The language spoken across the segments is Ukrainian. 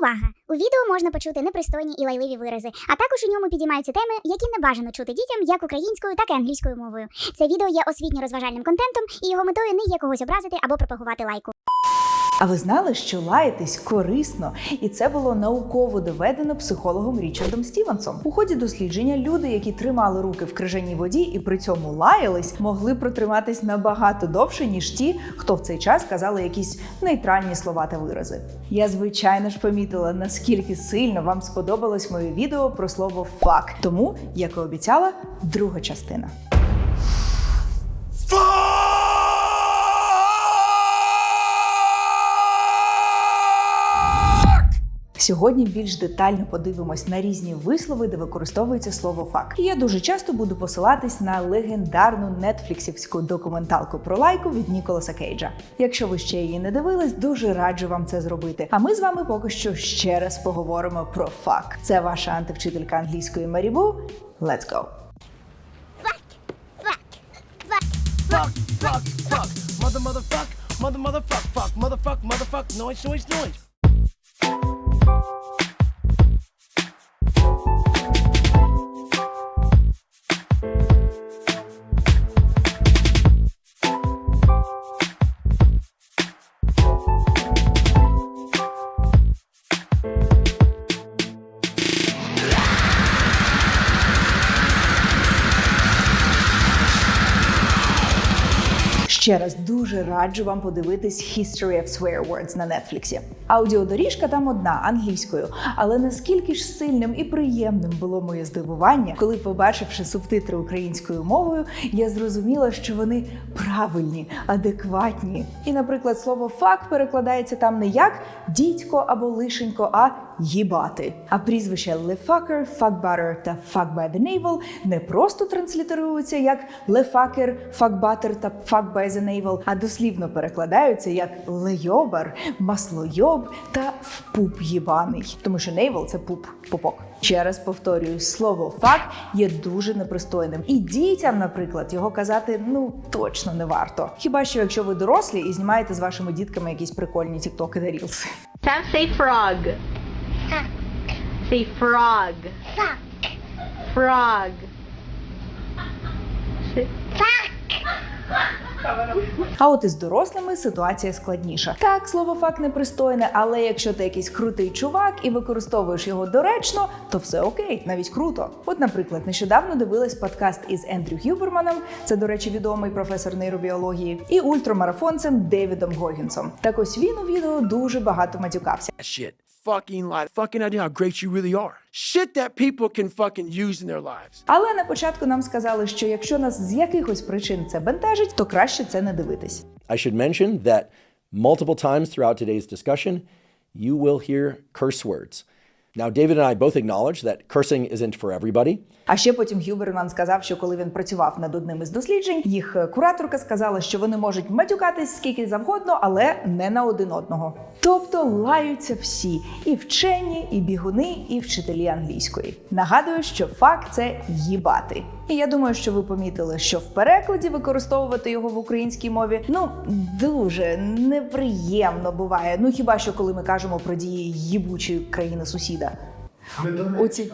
Увага! У відео можна почути непристойні і лайливі вирази, а також у ньому підіймаються теми, які не бажано чути дітям як українською, так і англійською мовою. Це відео є освітньо-розважальним контентом, і його метою не є когось образити або пропагувати лайку. А ви знали, що лаятись корисно, і це було науково доведено психологом Річардом Стівенсом. У ході дослідження люди, які тримали руки в крижаній воді і при цьому лаялись, могли протриматись набагато довше, ніж ті, хто в цей час казали якісь нейтральні слова та вирази. Я звичайно ж помітила, наскільки сильно вам сподобалось моє відео про слово фак. Тому, як і обіцяла, друга частина. Сьогодні більш детально подивимось на різні вислови, де використовується слово фак. І я дуже часто буду посилатись на легендарну нетфліксівську документалку про лайку від Ніколаса Кейджа. Якщо ви ще її не дивились, дуже раджу вам це зробити. А ми з вами поки що ще раз поговоримо про фак. Це ваша антивчителька англійської Марібу. Let's go! fuck, fuck, fuck. Mother, motherfuck, mother, motherfuck, fuck, motherfuck, motherfuck, noise, noise, noise. Ще дуже раджу вам подивитись History of Swear Words на Нетфліксі. Аудіодоріжка там одна англійською, але наскільки ж сильним і приємним було моє здивування, коли, побачивши субтитри українською мовою, я зрозуміла, що вони правильні, адекватні. І, наприклад, слово фак перекладається там не як дідько або лишенько, а їбати. А прізвище лефакер, факбатер та fuck by the navel не просто транслітеруються як лефакер, факбатер та fuck by the navel, а дослівно перекладаються як лейобар, маслойоб та впуп їбаний. Тому що navel – це пуп, пупок. Ще раз повторюю, слово фак є дуже непристойним. І дітям, наприклад, його казати ну точно не варто. Хіба що якщо ви дорослі і знімаєте з вашими дітками якісь прикольні тіктоки та рілси. Sam, say frog. Say frog. Frog. А от із дорослими ситуація складніша. Так, слово факт непристойне, але якщо ти якийсь крутий чувак і використовуєш його доречно, то все окей, навіть круто. От, наприклад, нещодавно дивилась подкаст із Ендрю Гюберманом, це, до речі, відомий професор нейробіології, і ультрамарафонцем Девідом Гогінсом. Так ось він у відео дуже багато матюкався. Shit. Fucking life. Fucking idea how great you really are. Shit that people can fucking use in their lives. Але на початку нам сказали, що якщо нас з якихось причин це бентежить, то краще це не дивитись. I should mention that multiple times throughout today's discussion, you will hear curse words. Now, David and I both acknowledge that cursing isn't for everybody. А ще потім Гюберман сказав, що коли він працював над одним із досліджень, їх кураторка сказала, що вони можуть матюкатись скільки завгодно, але не на один одного. Тобто лаються всі: і вчені, і бігуни, і вчителі англійської. Нагадую, що факт це їбати. І я думаю, що ви помітили, що в перекладі використовувати його в українській мові ну дуже неприємно буває. Ну хіба що коли ми кажемо про дії їбучої країни сусіда. Оці...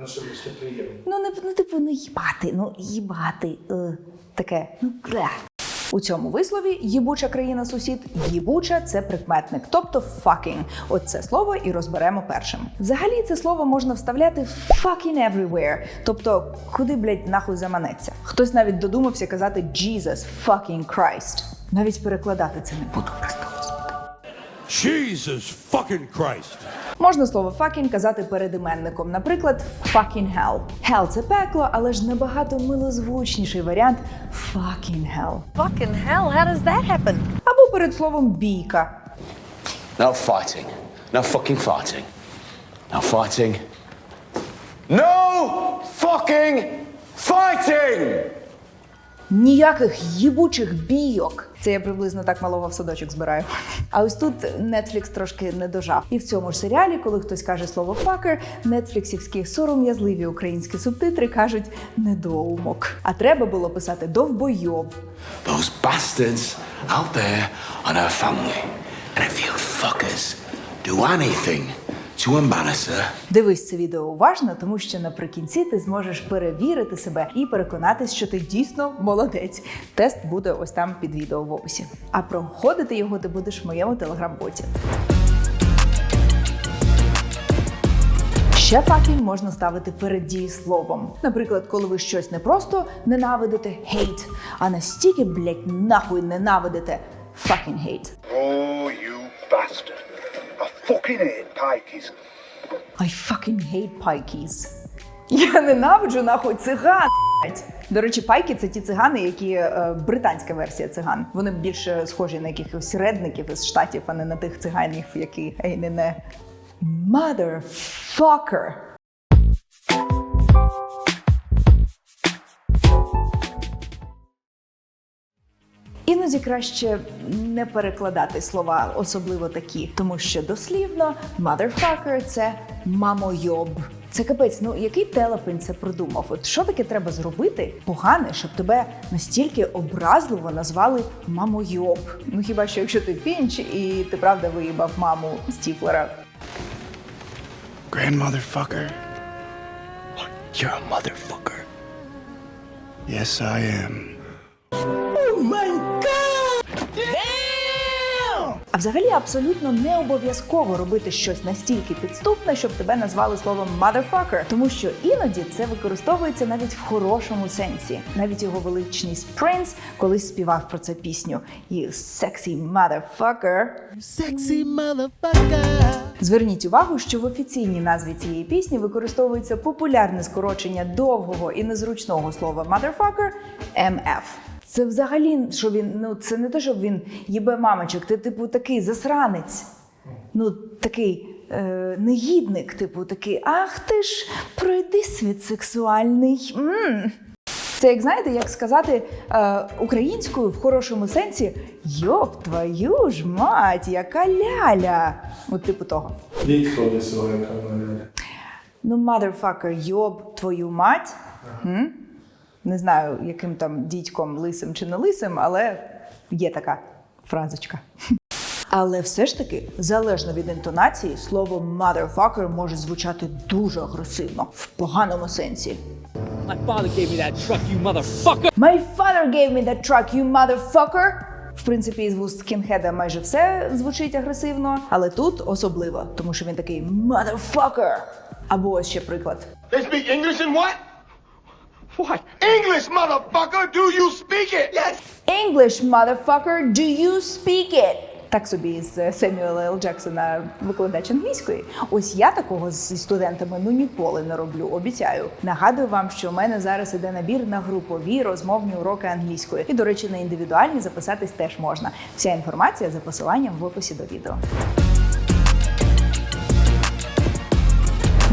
Ну, що приємно. Ну, не ну, типу, ну їбати, ну їбати. Е, таке. Ну кле. У цьому вислові їбуча країна сусід, їбуча це прикметник, тобто fucking. От це слово і розберемо першим. Взагалі це слово можна вставляти fucking everywhere, тобто куди, блядь, нахуй заманеться. Хтось навіть додумався казати Jesus fucking Christ. Навіть перекладати це не буду господи. Jesus fucking Christ. Можна слово fucking казати перед іменником, наприклад, fucking hell. Hell – це пекло, але ж набагато милозвучніший варіант fucking hell. Fucking hell, how does that happen? Або перед словом бійка. No fighting. No fucking fighting. No fighting. No fucking fighting! Ніяких їбучих бійок. Це я приблизно так малого в садочок збираю. А ось тут Netflix трошки не дожав. І в цьому ж серіалі, коли хтось каже слово факер, нетфліксівські сором'язливі українські субтитри кажуть недоумок. А треба було писати довбойоб. Those bastards out there on our family. And if you fuckers do anything to embarrass her. Дивись це відео уважно, тому що наприкінці ти зможеш перевірити себе і переконатись, що ти дійсно молодець. Тест буде ось там під відео в описі. А проходити його ти будеш в моєму телеграм-боті. Ще fucking можна ставити перед дієсловом. Наприклад, коли ви щось не просто ненавидите hate, а настільки, блять, нахуй ненавидите fucking hate. Oh, you bastard. Fucking hate pikeys. I fucking hate pikeys. Я ненавиджу нахуй циган. До речі, пайки це ті цигани, які е, британська версія циган. Вони більше схожі на якихось редників із штатів, а не на тих циганів, які ей, не не motherfucker. Іноді краще не перекладати слова, особливо такі, тому що дослівно motherfucker – це мамойоб. Це капець, ну який телепень це придумав? От що таке треба зробити погане, щоб тебе настільки образливо назвали мамойоб? Ну хіба що якщо ти фінч і ти правда виїбав маму Стіфлера? Grandmotherfucker. You're a motherfucker. Yes, I am. А взагалі абсолютно не обов'язково робити щось настільки підступне, щоб тебе назвали словом motherfucker, тому що іноді це використовується навіть в хорошому сенсі. Навіть його величність Принц колись співав про це пісню. І sexy motherfucker. Sexy motherfucker. Зверніть увагу, що в офіційній назві цієї пісні використовується популярне скорочення довгого і незручного слова motherfucker – MF. Це взагалі, що він, ну це не те, щоб він їбе мамочок, ти типу такий засранець. Ну, такий е, негідник, типу такий, ах ти ж, пройди світ сексуальний. м Це як знаєте, як сказати е, українською в хорошому сенсі Йоп, твою ж мать, яка ляля. От типу того. Відходи свого, яка вона. Ну, motherfucker, йоб твою мать. М? Не знаю, яким там дідьком лисим чи не лисим, але є така фразочка. Але все ж таки, залежно від інтонації, слово motherfucker може звучати дуже агресивно, в поганому сенсі. My father gave me that truck, you motherfucker! My father gave me that truck, you motherfucker! В принципі, із вуст скінхеда майже все звучить агресивно, але тут особливо, тому що він такий motherfucker. Або ось ще приклад. They speak English and what? What? English, motherfucker! Do you speak it? Yes! English, motherfucker, do you speak it? Так собі з Семюела Л. Джексона викладач англійської. Ось я такого зі студентами ну ніколи не роблю, обіцяю. Нагадую вам, що у мене зараз іде набір на групові розмовні уроки англійської. І, до речі, на індивідуальні записатись теж можна. Вся інформація за посиланням в описі до відео.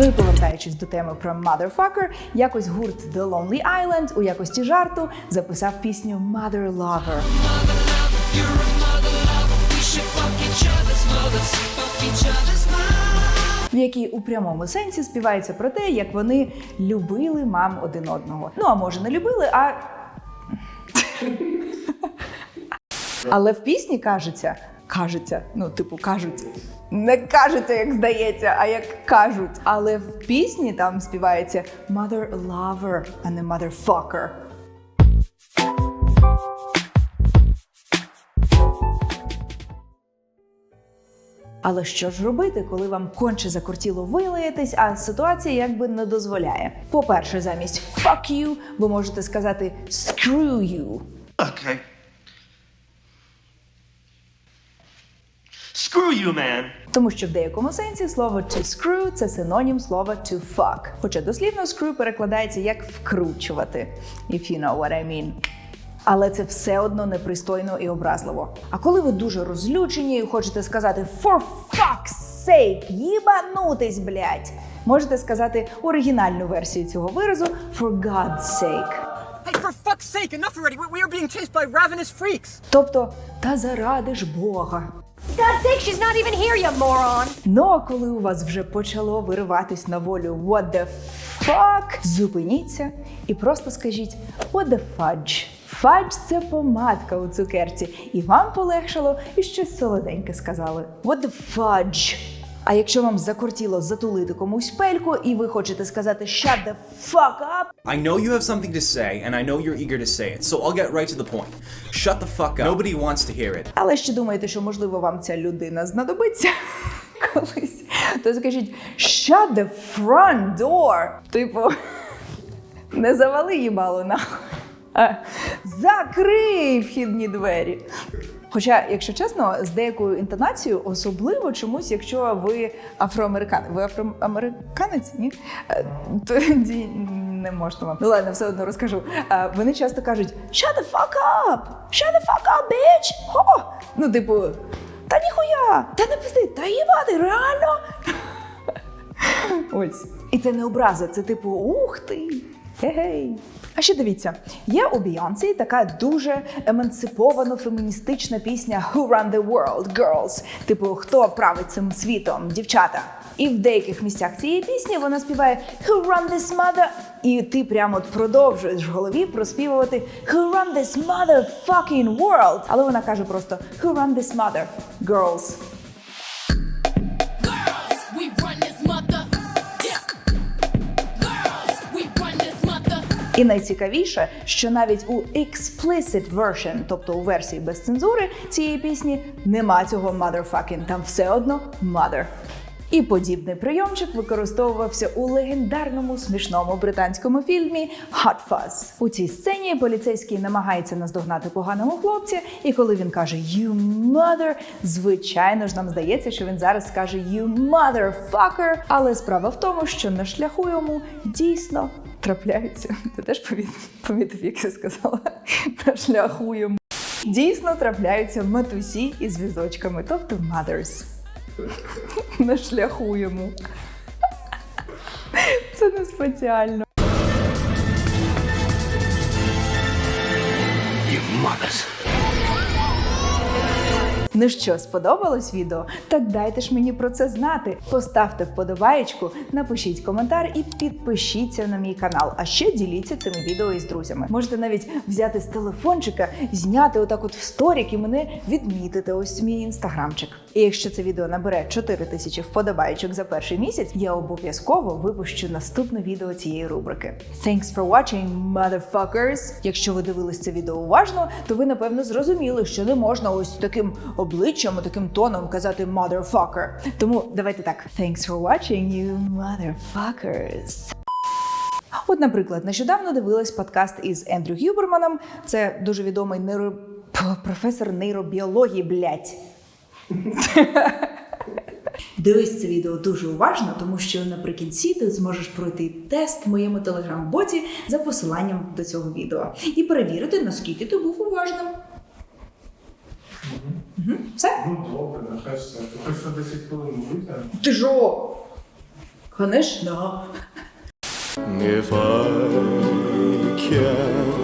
Ну і повертаючись до теми про motherfucker, якось гурт The Lonely Island у якості жарту записав пісню Mother Lover. В якій у прямому сенсі співається про те, як вони любили мам один одного. Ну а може не любили, а. Але в пісні кажеться, кажеться, ну, типу, кажуть. Не кажеться, як здається, а як кажуть. Але в пісні там співається mother lover, а не motherfucker. Але що ж робити, коли вам конче закортіло вилаятись, а ситуація якби не дозволяє? По-перше, замість fuck you ви можете сказати screw you. Okay. Screw you, man. Тому що в деякому сенсі слово to screw – це синонім слова to fuck. Хоча дослівно screw перекладається як вкручувати, if you know what I mean. Але це все одно непристойно і образливо. А коли ви дуже розлючені і хочете сказати for fuck's sake, їбанутись, блядь, можете сказати оригінальну версію цього виразу for God's sake. Hey, for fuck's sake, enough already! We, we are being chased by ravenous freaks! Тобто, та заради ж Бога. Sake, she's not even here, you moron! Ну а коли у вас вже почало вириватись на волю what the fuck, зупиніться і просто скажіть what the fudge. Фадж це помадка у цукерці, і вам полегшало і щось солоденьке сказали. What the fudge? А якщо вам закортіло затулити комусь пельку, і ви хочете сказати shut the fuck up, I know you have something to say, and I know you're eager to say it, so I'll get right to the point. Shut the fuck up. Nobody wants to hear it. але ще думаєте, що можливо вам ця людина знадобиться колись, то скажіть shut the front door. Типу, не завали їбало нахуй. Закрий вхідні двері. Хоча, якщо чесно, з деякою інтонацією, особливо чомусь, якщо ви афроамериканець. Ви афроамериканець? Ні? Е, Тоді не можна вам. Ну ладно, все одно розкажу. Е, Вони часто кажуть shut the fuck up! Shut the fuck up, bitch! О! Ну, типу, та ніхуя! Та не пизди, та їбати, реально! Ось. І це не образа, це типу, ух ти! Гей. А ще дивіться, є у Бейонсі така дуже емансиповано феміністична пісня Who Run the World, Girls? Типу, хто править цим світом, дівчата. І в деяких місцях цієї пісні вона співає Who run this mother? І ти прямо от продовжуєш в голові проспівувати Who run this motherfucking world? Але вона каже просто Who run this mother? Girls. І найцікавіше, що навіть у explicit version, тобто у версії без цензури цієї пісні, нема цього motherfucking, там все одно mother. І подібний прийомчик використовувався у легендарному смішному британському фільмі Hot Fuzz. У цій сцені поліцейський намагається наздогнати поганого хлопця, і коли він каже «You mother», звичайно ж нам здається, що він зараз скаже «You motherfucker», але справа в тому, що на шляху йому дійсно трапляються. Ти теж помітив, як я сказала? На шляху. Дійсно трапляються матусі із візочками, тобто mothers. На шляху йому. Це не спеціально. You mothers. Ну що, сподобалось відео? Так дайте ж мені про це знати. Поставте вподобаєчку, напишіть коментар і підпишіться на мій канал. А ще діліться цими відео із друзями. Можете навіть взяти з телефончика, зняти отак от в сторік і мене відмітити. Ось мій інстаграмчик. І якщо це відео набере 4 тисячі вподобайочок за перший місяць, я обов'язково випущу наступне відео цієї рубрики. Thanks for watching, motherfuckers! Якщо ви дивились це відео уважно, то ви напевно зрозуміли, що не можна ось таким обличчям, таким тоном казати motherfucker. Тому давайте так. Thanks for watching, you motherfuckers! От, наприклад, нещодавно дивилась подкаст із Ендрю Гюберманом. Це дуже відомий нейро... Професор нейробіології, блядь. Дивись це відео дуже уважно, тому що наприкінці ти зможеш пройти тест в моєму телеграм-боті за посиланням до цього відео і перевірити, наскільки ти був уважним. Мгм. Все? Ну добре, нехай все. Ти на 10 хвилин витягнеш. Ти жо? Конечно. If I can